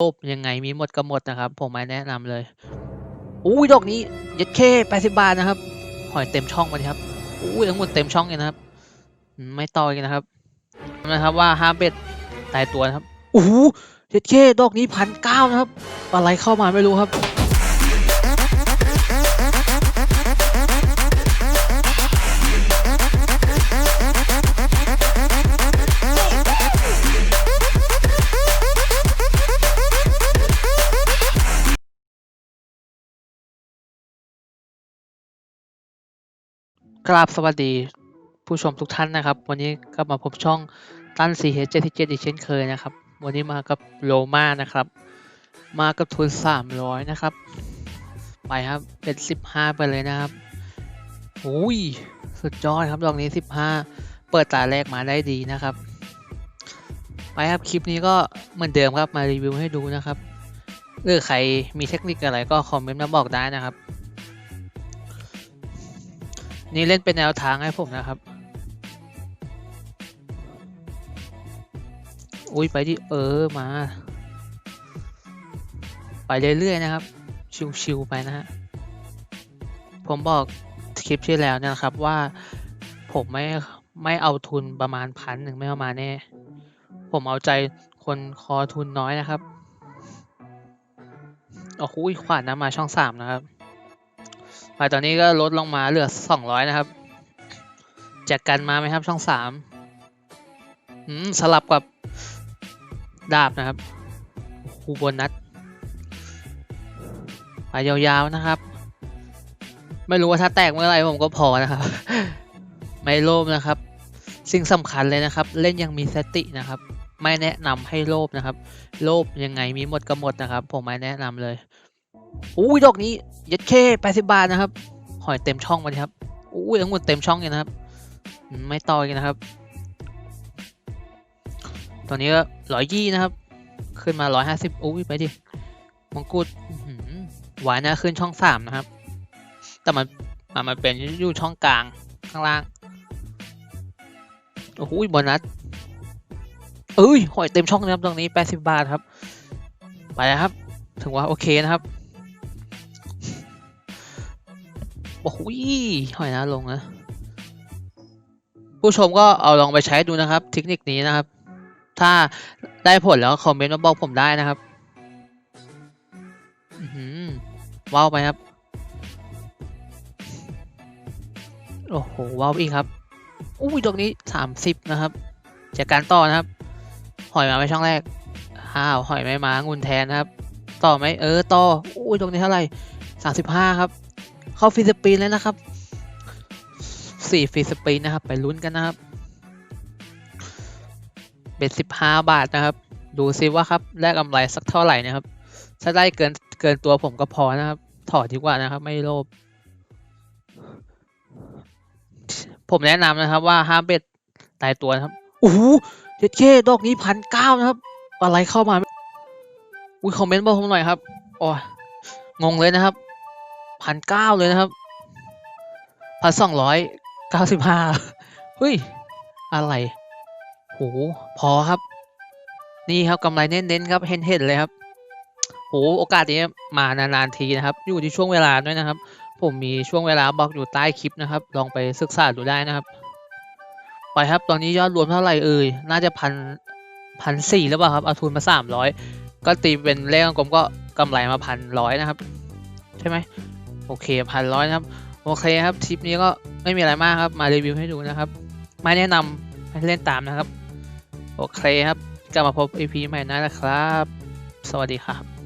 โลภยังไงมีหมดก็หมดนะครับ ผมไม่แนะนำเลยอุ้ยดอกนี้ยัดเคแปดสิบาทนะครับหอยเต็มช่องมาครับอุ้ยทั้งหมดเต็มช่องเลยนะครับ ไม่ต่อยกันนะครับนะครับว่าห้ามเบ็ดตายตัวนะครับโอ้โหยัดเคดอกนี้พันเก้านะครับ อะไรเข้ามาไม่รู้ครับ กราบสวัสดีผู้ชมทุกท่านนะครับ วันนี้ก็มาพบช่องตั้น CH77 อีกเช่นเคยนะครับ วันนี้มากับโลมานะครับ มากับทุน 300 นะครับ ไปครับเป็น 15 ไปเลยนะครับโอ้ยสุดยอดครับดอกนี้ 15 เปิดตาแรกมาได้ดีนะครับ ไปครับคลิปนี้ก็เหมือนเดิมครับมารีวิวให้ดูนะครับเออใครมีเทคนิคอะไรก็คอมเมนต์มาบอกได้นะครับ นี่เล่นเป็นแนวทางให้ผมนะครับ อุ้ยไปที่เออมา ไปเรื่อยๆนะครับ ชิวๆไปนะฮะ ผมบอกคลิปที่แล้วนะครับว่าผมไม่ไม่เอาทุนประมาณพันหนึ่งไม่เอามาแน่ ผมเอาใจคนคอทุนน้อยนะครับ โอ้โหขวานน้ำมาช่องสามนะครับ ไปตอนนี้ก็ลดลงมาเหลือสองร้อยนะครับแจกกันมาไหมครับช่องสามสลับกับดาบนะครับคูโบนัสไปยาวๆนะครับ ไม่รู้ว่าถ้าแตกเมื่อไหร่ผมก็พอนะครับ ไม่โลภนะครับ สิ่งสำคัญเลยนะครับ เล่นยังมีสตินะครับ ไม่แนะนำให้โลภนะครับ โลภยังไงมีหมดก็หมดนะครับ ผมไม่แนะนำเลย อุ้ยดอกนี้ยัดเคแปดสิบาทนะครับ หอยเต็มช่องมาครับอุ้ยทั้งหมดเต็มช่องเลยนะครับ ไม่ต่อยกันนะครับ ตอนนี้ก็ร้อยยี่นะครับ ขึ้นมาร้อยห้าสิบอุ้ยไปดิมงกุฎหวานนะขึ้นช่องสามนะครับ แต่มันมันมันเป็นอยู่ช่องกลางข้างล่างโอ้โหโบนัสเอ้ยหอยเต็มช่องนะครับตรงนี้แปดสิบาทครับ ไปแล้วครับ ถึงว่าโอเคนะครับ โอ้โหหอยนะลงนะ ผู้ชมก็เอาลองไปใช้ดูนะครับ เทคนิคนี้นะครับ ถ้าได้ผลแล้วคอมเมนต์มาบอกผมได้นะครับอือหือว้าวไปครับ โอ้โหว้าวอีกครับ อุ้ยตรงนี้สามสิบนะครับ จากการต่อนะครับ หอยมาไปช่องแรกอ้าวหอยไม่มางุนแทนนะครับ ต่อไหมเออต่อ อุ้ยตรงนี้เท่าไหร่สามสิบห้าครับ เข้าฟีสปีนแล้วนะครับสี่ฟีสปีนนะครับ ไปลุ้นกันนะครับเป็นสิบห้าบาทนะครับ ดูซิว่าครับได้กำไรสักเท่าไหร่นะครับ ถ้าได้เกินเกินตัวผมก็พอนะครับ ถอดดีกว่านะครับ ไม่โลภผมแนะนำนะครับว่าห้ามเบ็ดตายตัวนะครับโอ้โหเจ็ดเคดอกนี้พันเก้านะครับ อะไรเข้ามาอุ้ยคอมเมนต์บอกผมหน่อยครับอ้ยงงเลยนะครับ พันเก้าเลยนะครับพันสองร้อยเก้าสิบห้าเฮ้ย อะไรโหพอครับ นี่ครับกำไรเน้นๆครับเห็นเห็นเลยครับโหโอกาสนี้มานานๆทีนะครับ อยู่ที่ช่วงเวลาด้วยนะครับ ผมมีช่วงเวลาบอกอยู่ใต้คลิปนะครับ ลองไปศึกษาดูได้นะครับ ไปครับตอนนี้ยอดรวมเท่าไหร่เอ่ยน่าจะพันพันสี่หรือเปล่าครับเอาทุนมาสามร้อยก็ตีเป็นเลขกลมก็กำไรมาพันร้อยนะครับ ใช่ไหม โอเคพันร้อยนะครับ โอเคครับทริปนี้ก็ไม่มีอะไรมากครับ มารีวิวให้ดูนะครับ มาแนะนำให้เล่นตามนะครับ โอเคครับ กลับมาพบ EP ใหม่นะครับ สวัสดีครับ